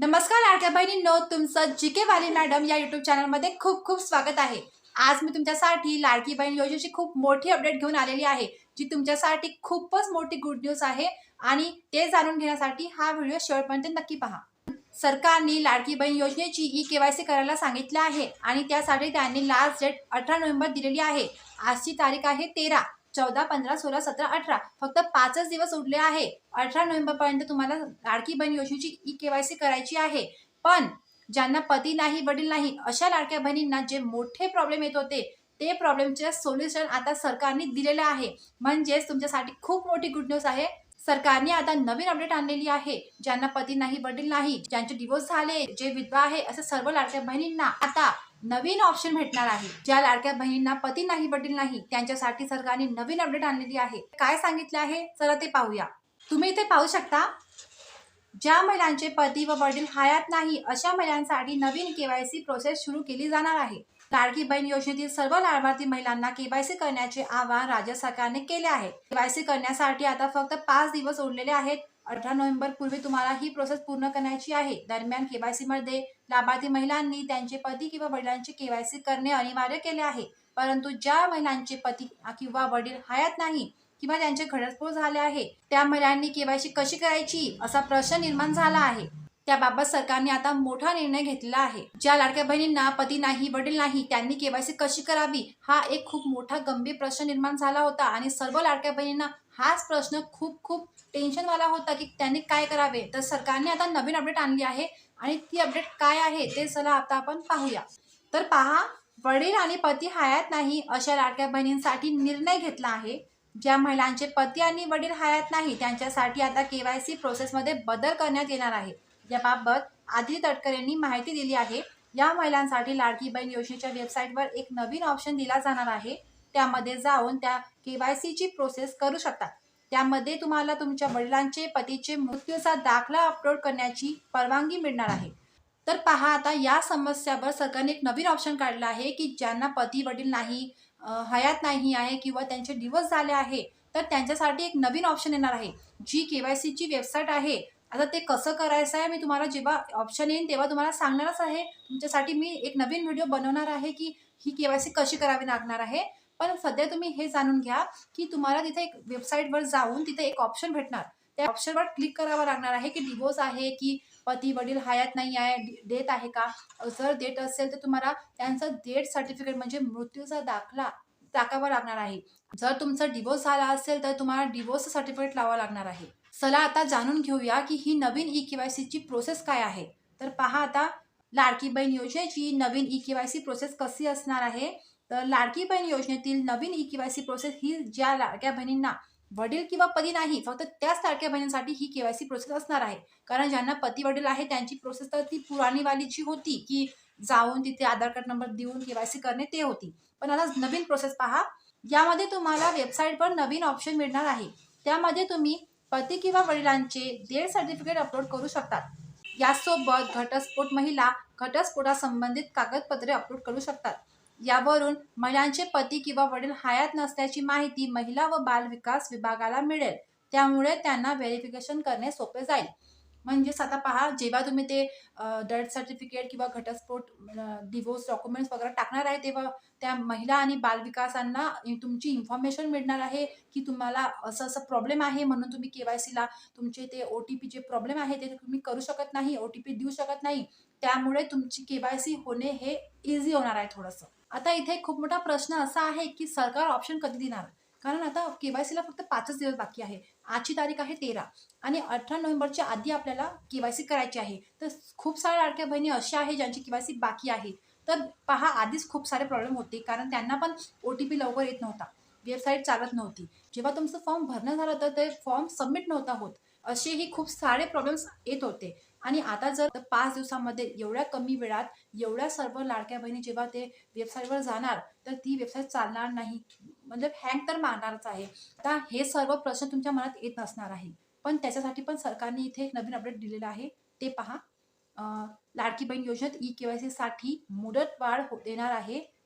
नमस्कार लाडक्या बहिणींनो. तुमचं जी के वाली मॅडम या युट्यूब चॅनलमध्ये खूप खूप स्वागत आहे. आज मी तुमच्यासाठी लाडकी बहीण योजनेची खूप मोठी अपडेट घेऊन आलेली आहे जी तुमच्यासाठी खूपच मोठी गुड न्यूज आहे आणि ते जाणून घेण्यासाठी हा व्हिडिओ शेवटपर्यंत नक्की पहा. सरकारने लाडकी बहीण योजनेची ई केवायसी करायला सांगितलं आहे आणि त्यासाठी त्यांनी लास्ट डेट अठरा नोव्हेंबर दिलेली आहे. आजची तारीख आहे तेरा. चौदा पंधरा सोळा सतरा अठरा. फक्त पाचच दिवस उरले आहे. अठरा नोव्हेंबरपर्यंत तुम्हाला लाडकी बहीण योजनेची ई केवायसी करायची आहे. पण ज्यांना पती नाही वडील नाही अशा लाडक्या बहिणींना जे मोठे प्रॉब्लेम येत होते ते प्रॉब्लेमचे सोल्युशन आता सरकारने दिलेलं आहे. म्हणजेच तुमच्यासाठी खूप मोठी गुड न्यूज आहे. सरकारने आता नवीन अपडेट आणलेली आहे. ज्यांना पती नाही वडील नाही ज्यांचे डिवोर्स झाले जे विधवा आहे असं सर्व लाडक्या बहिणींना आता नवीन ऑप्शन भेटणार आहे. ज्या लाडक्या बहिणींना पती नाही वडील नाही त्यांच्यासाठी सरकारने नवीन अपडेट आणलेली आहे. काय सांगितलं आहे? चला ते पाहूया. तुम्ही इथे पाहू शकता ज्या महिलांचे पती व वडील हयात नाही अशा महिलांसाठी नवीन केवायसी प्रोसेस सुरू केली जाणार आहे. लाडकी बहीण योजनेतील सर्व लाभार्थी महिलांना केवायसी करण्याचे आवाहन राज्य सरकारने केले आहे. केवायसी करण्यासाठी आता फक्त पाच दिवस उरलेले आहेत. अठरा नोव्हेंबर पूर्वी तुम्हाला ही प्रोसेस पूर्ण करायची आहे. दरम्यान केवायसी मध्ये लाभार्थी महिलांनी त्यांचे पती किंवा वडिलांचे केवायसी करणे अनिवार्य केले आहे. परंतु ज्या महिलांचे पती किंवा वडील हयात नाही किंवा त्यांचे घटस्फोट झाले आहे त्या महिलांनी केवायसी कशी करायची असा प्रश्न निर्माण झाला आहे. त्याबाबत सरकारने आता मोठा निर्णय घेतला आहे. ज्या लाडक्या बहिणींना पती नाही वडील नाही त्यांनी केवायसी कशी करावी हा एक खूप मोठा गंभीर प्रश्न निर्माण झाला होता आणि सर्व लाडक्या बहिणींना हाच प्रश्न खूप खूप टेन्शनवाला होता की त्यांनी काय करावे? तर सरकारने आता नवीन अपडेट आणली आहे आणि ती अपडेट काय आहे ते चला आता आपण पाहूया. तर पहा वडील आणि पती हयात नाही अशा लाडक्या बहिणींसाठी निर्णय घेतला आहे. ज्या महिलांचे पती आणि वडील हयात नाही त्यांच्यासाठी आता के वाय सी प्रोसेसमध्ये बदल करण्यात येणार आहे. याबाबत आदिती तटकर यांनी माहिती दिली आहे. या महिलांसाठी लाडकी बहीण योजनेच्या वेबसाईटवर एक नवीन ऑप्शन दिला जाणार आहे. त्यामध्ये जाऊन त्या केवायसीची प्रोसेस करू शकता. त्यामध्ये तुम्हाला तुमच्या वडिलांचे पतीचे मृत्यूचा दाखला अपलोड करण्याची परवानगी मिळणार आहे. तर पहा आता या समस्यावर सरकारने एक नवीन ऑप्शन काढलं आहे की ज्यांना पती वडील नाही हयात नाही आहे किंवा त्यांचे डिवोर्स झाले आहे तर त्यांच्यासाठी एक नवीन ऑप्शन येणार आहे. जी के वाय सीची वेबसाईट आहे आता ते कसं करायचं आहे मी तुम्हाला जेव्हा ऑप्शन येईन तेव्हा तुम्हाला सांगणारच आहे. तुमच्यासाठी मी एक नवीन व्हिडिओ बनवणार आहे की ही के वाय सी कशी करावी लागणार आहे. पण सध्या तुम्ही हे जाणून घ्या की तुम्हाला तिथे एक वेबसाईटवर जाऊन तिथे एक ऑप्शन भेटणार. त्या ऑप्शनवर क्लिक करावं लागणार आहे की डिवोर्स आहे की पती वडील हयात नाही आहे डेथ आहे का? जर डेट असेल तर तुम्हाला त्यांचं डेथ सर्टिफिकेट म्हणजे मृत्यूचा दाखला टाकावा लागणार आहे. जर तुमचा डिवोर्स झाला असेल तर तुम्हाला डिवोर्स सर्टिफिकेट लावावं लागणार आहे. चला आता जाणून घेऊया की ही नवीन ई केवायसीची प्रोसेस काय आहे. तर पहा आता लाडकी बहीण योजनेची नवीन ई केवायसी प्रोसेस कशी असणार आहे? तर लाडकी बहीण योजनेतील नवीन ई केवायसी प्रोसेस ही ज्या लाडक्या बहिणींना वडील किंवा पती नाही फक्त त्याच लाडक्या बहिणींसाठी ही केवायसी प्रोसेस असणार आहे. कारण ज्यांना पती वडील आहे त्यांची प्रोसेस तर ती पुराणीवाली जी होती की जाऊन तिथे आधार कार्ड नंबर देऊन केवायसी करणे ते होती. पण आता नवीन प्रोसेस पहा. यामध्ये तुम्हाला वेबसाईटवर नवीन ऑप्शन मिळणार आहे. त्यामध्ये तुम्ही पती किंवा वडिलांचे डेथ सर्टिफिकेट अपलोड करू शकतात. यासोबत घटस्फोट महिला घटस्फोटासंबंधित कागदपत्रे अपलोड करू शकतात. यावरून महिलांचे पती किंवा वडील हयात नसल्याची माहिती महिला व बाल विकास विभागाला मिळेल. त्यामुळे त्यांना व्हेरिफिकेशन करणे सोपे जाईल. म्हणजेच आता पहा जेव्हा तुम्ही ते डेथ सर्टिफिकेट किंवा घटस्फोट डिवोर्स डॉक्युमेंट्स वगैरे टाकणार आहे तेव्हा त्या महिला आणि बालविकासांना तुमची इन्फॉर्मेशन मिळणार आहे की तुम्हाला असं असं प्रॉब्लेम आहे म्हणून तुम्ही के वाय सीला तुमचे ते ओ टी पी जे प्रॉब्लेम आहे ते तुम्ही करू शकत नाही ओ टी पी देऊ शकत नाही. त्यामुळे तुमची के वाय सी होणे हे इझी होणार आहे थोडंसं. आता इथे खूप मोठा प्रश्न असा आहे की सरकार ऑप्शन कधी देणार? कारण आता के वाय सीला फक्त पाचच दिवस बाकी आहे. आजची तारीख आहे तेरा. आणि अठरा नोव्हेंबरच्या आधी आपल्याला के वाय सी करायची आहे. तर खूप साऱ्या लाडक्या बहिणी अशा आहे ज्यांची के वाय सी बाकी आहे. तर पहा आधीच खूप सारे प्रॉब्लेम होते. कारण त्यांना पण ओ टी पी लवकर येत नव्हता. वेबसाईट चालत नव्हती. जेव्हा तुमचं फॉर्म भरणं झालं तर ते फॉर्म सबमिट नव्हता होत. असेही खूप सारे प्रॉब्लेम्स येत होते. आणि आता जर पाच दिवसामध्ये एवढ्या कमी वेळात एवढ्या सर्व लाडक्या बहिणी जेव्हा ते वेबसाईटवर जाणार तर ती वेबसाईट चालणार नाही. म्हणजे हँग तर मारणारच आहे. आता हे सर्व प्रश्न तुमच्या मनात येत नसणार आहे. पण त्याच्यासाठी पण सरकारने इथे एक नवीन अपडेट दिलेलं आहे. ते पहा. लाडकी बहीण योजनेत ई के वायसाठी मुदत वाढ हो- देणार आहे.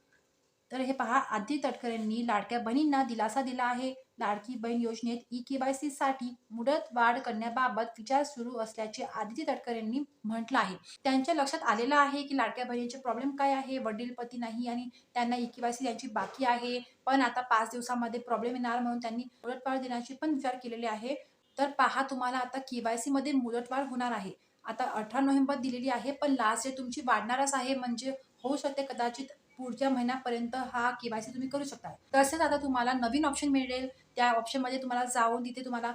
तर हे पहा आदिती तटकरेंनी लाडक्या बहिणींना दिलासा दिला आहे. लाडकी बहीण योजनेत ई केवायसी साठी मुदत वाढ करण्याबाबत विचार सुरू असल्याचे आदिती तटकरेंनी म्हटलं आहे. त्यांच्या लक्षात आलेलं आहे की लाडक्या बहिणीचे प्रॉब्लेम काय आहे वडील पती नाही आणि त्यांना ई केवायसी यांची बाकी आहे. पण आता पाच दिवसामध्ये प्रॉब्लेम येणार म्हणून त्यांनी मुदतवाढ देण्याची पण विचार केलेले आहे. तर पहा तुम्हाला आता के वायमध्ये मुदतवाढ होणार आहे. आता अठरा नोव्हेंबर दिलेली आहे पण लास्ट डेट तुमची वाढणारच आहे. म्हणजे होऊ शकते कदाचित पुढच्या महिन्यापर्यंत हा केवायसी तुम्ही करू शकता तसेच आता तुम्हाला नवीन ऑप्शन मिळेल. त्या ऑप्शनमध्ये तुम्हाला जाऊन तिथे तुम्हाला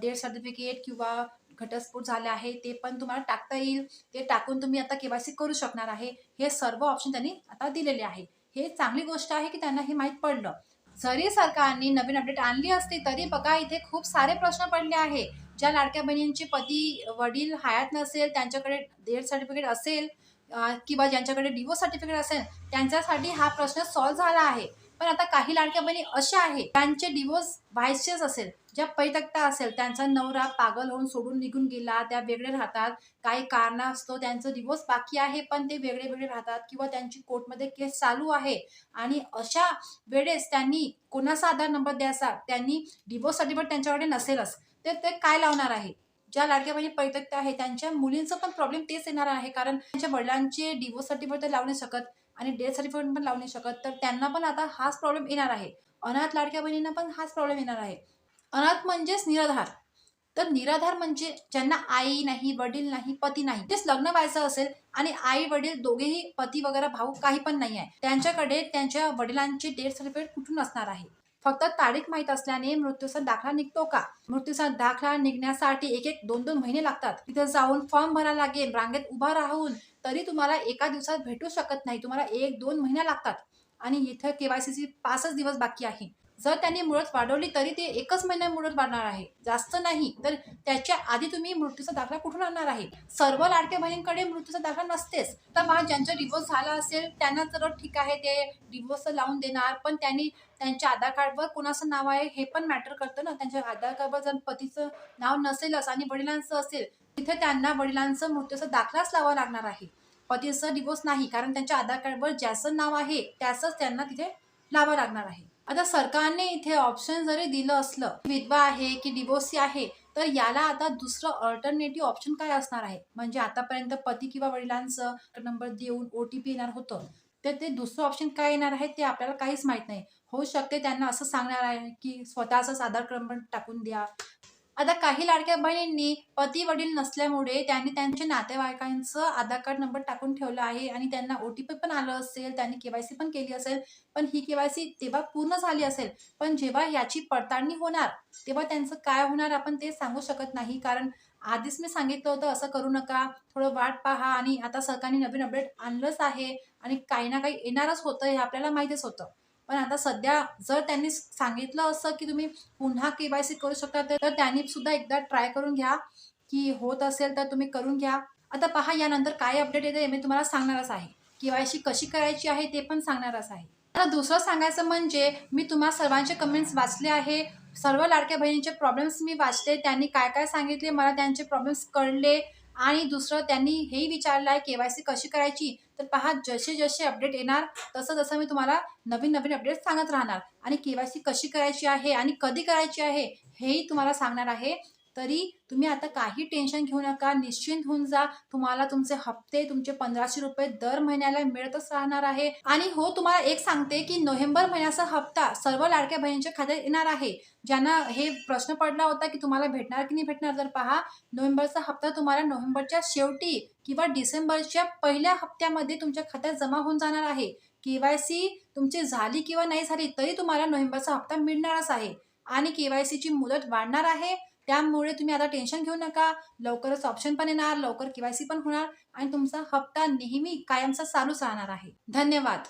डेट सर्टिफिकेट किंवा घटस्फोट झाले आहे ते पण तुम्हाला टाकता येईल. ते टाकून तुम्ही आता केवायसी करू शकणार आहे. हे सर्व ऑप्शन त्यांनी आता दिलेले आहे. हे चांगली गोष्ट आहे की त्यांना हे माहीत पडलं. जरी सरकारने नवीन अपडेट आणली असती तरी बघा इथे खूप सारे प्रश्न पडले आहे. ज्या लाडक्या बहिणींचे पती वडील हयात नसेल त्यांच्याकडे डेथ सर्टिफिकेट असेल किंवा ज्यांच्याकडे डिवोर्स सर्टिफिकेट असेल त्यांच्यासाठी हा प्रश्न सॉल्व्ह झाला आहे. पण आता काही लाडक्या बहिणी अशा आहेत त्यांचे डिवोर्स व्हायचेच असेल ज्या परितक्ता असेल त्यांचा नवरा पागल होऊन सोडून निघून गेला त्या वेगळे राहतात काही कारणास्तव त्यांचं डिवोर्स बाकी आहे पण ते वेगळे वेगळे राहतात किंवा त्यांची कोर्टमध्ये केस चालू आहे. आणि अशा वेळेस त्यांनी कोणाचा आधार नंबर द्यायचा त्यांनी डिवोर्स सर्टिफिकेट त्यांच्याकडे नसेलच तर ते काय लावणार आहे? ज्या लाडक्या बहिणी परित्यक्त आहे त्यांच्या मुलींचं पण प्रॉब्लेम तेच येणार आहे. कारण त्यांच्या वडिलांचे डिवोर्स सर्टिफिकेट तर लावू नाही शकत आणि डेथ सर्टिफिकेट पण लावू नाही शकत. तर त्यांना पण आता हाच प्रॉब्लेम येणार आहे. अनाथ लाडक्या बहिणींना पण हाच प्रॉब्लेम येणार आहे. अनाथ म्हणजेच निराधार. तर निराधार म्हणजे ज्यांना आई नाही वडील नाही पती नाही. तेच लग्न व्हायचं असेल आणि आई वडील दोघेही पती वगैरे भाऊ काही पण नाही आहे. त्यांच्याकडे त्यांच्या वडिलांचे डेथ सर्टिफिकेट कुठून असणार आहे? फक्त तारीख माहीत असल्याने मृत्यूचा दाखला निघतो का? मृत्यूचा दाखला निघण्यासाठी एक एक दोन दोन महिने लागतात. तिथे जाऊन फॉर्म भरायला लागेल रांगेत उभा राहून. तरी तुम्हाला एका दिवसात भेटू शकत नाही. तुम्हाला एक दोन महिने लागतात. आणि इथं केवायसीची पाचच दिवस बाकी आहे. जर त्यांनी मुदत वाढवली तरी ते एकच महिना मुदत वाढणार आहे. जास्त नाही तर त्याच्या आधी तुम्ही मृत्यूचा दाखला कुठून आणणार आहे? सर्व लाडक्या बहिणींकडे मृत्यूचा दाखला नसतेच. तर मग ज्यांचा डिवोर्स झाला असेल त्यांना तर ठीक आहे ते डिवोर्स लावून देणार पण त्यांनी त्यांच्या आधार कार्डवर कोणाचं नाव आहे हे पण मॅटर करतं ना. त्यांच्या आधार कार्डवर जर पतीचं नाव नसेलच आणि वडिलांचं असेल तिथे त्यांना वडिलांचं मृत्यूचा दाखलाच लावा लागणार आहे. पतीचं डिवोर्स नाही कारण त्यांच्या आधार कार्डवर ज्याचं नाव आहे त्याचंच त्यांना तिथे लावा लागणार आहे. आता सरकारने इथे ऑप्शन जरी दिलं असलं विधवा आहे की डिवोर्सी आहे तर याला आता दुसरं अल्टरनेटिव्ह ऑप्शन काय असणार आहे? म्हणजे आतापर्यंत पती किंवा वडिलांचं नंबर देऊन ओ टी पी येणार होतं तर ते दुसरं ऑप्शन काय येणार आहे ते आपल्याला काहीच माहीत नाही. होऊ शकते त्यांना असं सांगणार आहे की स्वतःचाच आधार क्रमांक टाकून द्या आता काही लाडक्या बहिणींनी पती वडील नसल्यामुळे त्यांनी त्यांच्या नातेवाईकांचं आधार कार्ड नंबर टाकून ठेवला आहे आणि त्यांना ओ टी पी पण आलं असेल त्यांनी केवायसी पण केली असेल पण ही केवायसी तेव्हा पूर्ण झाली असेल पण जेव्हा याची पडताळणी होणार तेव्हा त्यांचं काय होणार आपण ते सांगू शकत नाही. कारण आधीच मी सांगितलं होतं असं करू नका थोडं वाट पहा आणि आता सरकारने नवीन अपडेट आणलंच आहे आणि काही ना काही येणारच होतं हे आपल्याला माहितीच होतं. पण आता सध्या जर त्यांनी सांगितलं असं की तुम्ही पुन्हा के वाय सी करू शकता तर त्यांनी सुद्धा एकदा ट्राय करून घ्या की होत असेल तर तुम्ही करून घ्या. आता पहा यानंतर काय अपडेट येते मी तुम्हाला सांगणारच आहे. के वाय सी कशी करायची आहे ते पण सांगणारच आहे. आता दुसरं सांगायचं म्हणजे मी तुम्हा सर्वांचे कमेंट्स वाचले आहे. सर्व लाडक्या बहिणींचे प्रॉब्लेम्स मी वाचले. त्यांनी काय काय सांगितले मला त्यांचे प्रॉब्लेम्स कळले. आणि दुसरं त्यांनी हेही विचारलं आहे के वाय सी कशी करायची? तर पहा जसे जसे अपडेट येणार तसं तसं मी तुम्हाला नवीन नवीन अपडेट सांगत राहणार. आणि केवायसी कशी करायची आहे आणि कधी करायची आहे हेही तुम्हाला सांगणार आहे. तरी तुम्ही आता काही टेन्शन घेऊ नका निश्चिंत होऊन जा. तुम्हाला तुमचे हप्ते तुमचे पंधराशे रुपये दर महिन्याला मिळतच राहणार आहे. आणि हो तुम्हाला एक सांगते की नोव्हेंबर महिन्याचा हप्ता सर्व लाडक्या बहिणींच्या खात्यात येणार आहे. ज्यांना हे प्रश्न पडला होता की तुम्हाला भेटणार की नाही भेटणार तर पहा नोव्हेंबरचा हप्ता तुम्हाला नोव्हेंबरच्या शेवटी किंवा डिसेंबरच्या पहिल्या हप्त्यामध्ये तुमच्या खात्यात जमा होऊन जाणार आहे. केवायसी तुमची झाली किंवा नाही झाली तरी तुम्हाला नोव्हेंबरचा हप्ता मिळणारच आहे. आणि केवायसीची मुदत वाढणार आहे. त्यामुळे तुम्ही आता टेन्शन घेऊ नका. लवकरच ऑप्शन पण येणार लवकर केवायसी पण होणार आणि तुमचा हप्ता नेहमी कायमचा चालूच राहणार आहे. धन्यवाद.